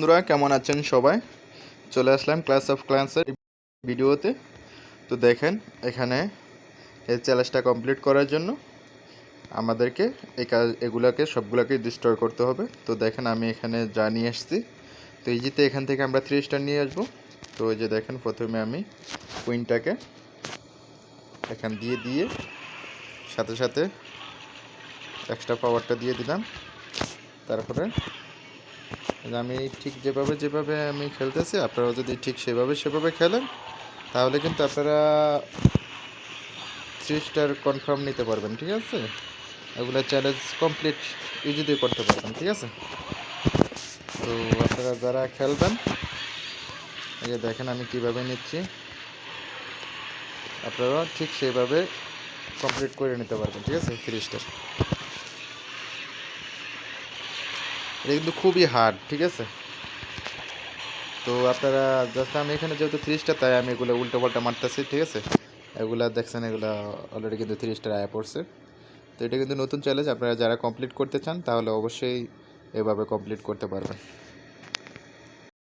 বন্ধুরা, কেমন আছেন সবাই? চলে আসলাম ক্লাস অফ ক্লান্সের ভিডিওতে। তো দেখেন, এখানে এই চ্যালেঞ্জটা কমপ্লিট করার জন্য আমাদেরকে এই কাজ, এগুলাকে সবগুলোকে ডিস্ট্রয় করতে হবে। তো দেখেন, আমি এখানে যা নিয়ে এসেছি তো এই ইজিতে এখান থেকে আমরা থ্রি স্টার নিয়ে আসব। তো ওই যে দেখেন, প্রথমে আমি কুইনটাকে এখান দিয়ে দিয়ে সাথে সাথে এক্সট্রা পাওয়ারটা দিয়ে দিলাম। তারপরে আমি ঠিক যেভাবে যেভাবে আমি খেলতেছি, আপনারাও যদি ঠিক সেভাবে সেভাবে খেলেন, তাহলে কিন্তু আপনারা থ্রি স্টার কনফার্ম নিতে পারবেন, ঠিক আছে? এগুলো চ্যালেঞ্জ কমপ্লিট ইজিতে করতে পারবেন, ঠিক আছে? তো আপনারা যারা খেলবেন, এই যে দেখেন আমি কীভাবে নিচ্ছি। আপনারা ঠিক সেভাবে কমপ্লিট করে নিতে পারবেন, ঠিক আছে? থ্রি স্টার এটা কিন্তু খুবই হার্ড ঠিক আছে? তো আপনারা জাস্ট আমি এখানে যেহেতু থ্রি স্টার তাই আমি এগুলো উল্টো পাল্টা মারতেছি, ঠিক আছে? এগুলো দেখছেন, এগুলা অলরেডি কিন্তু থ্রি স্টার আয়া পড়ছে। তো এটা কিন্তু নতুন চ্যালেঞ্জ আপনারা যারা কমপ্লিট করতে চান, তাহলে অবশ্যই এভাবে কমপ্লিট করতে পারবেন।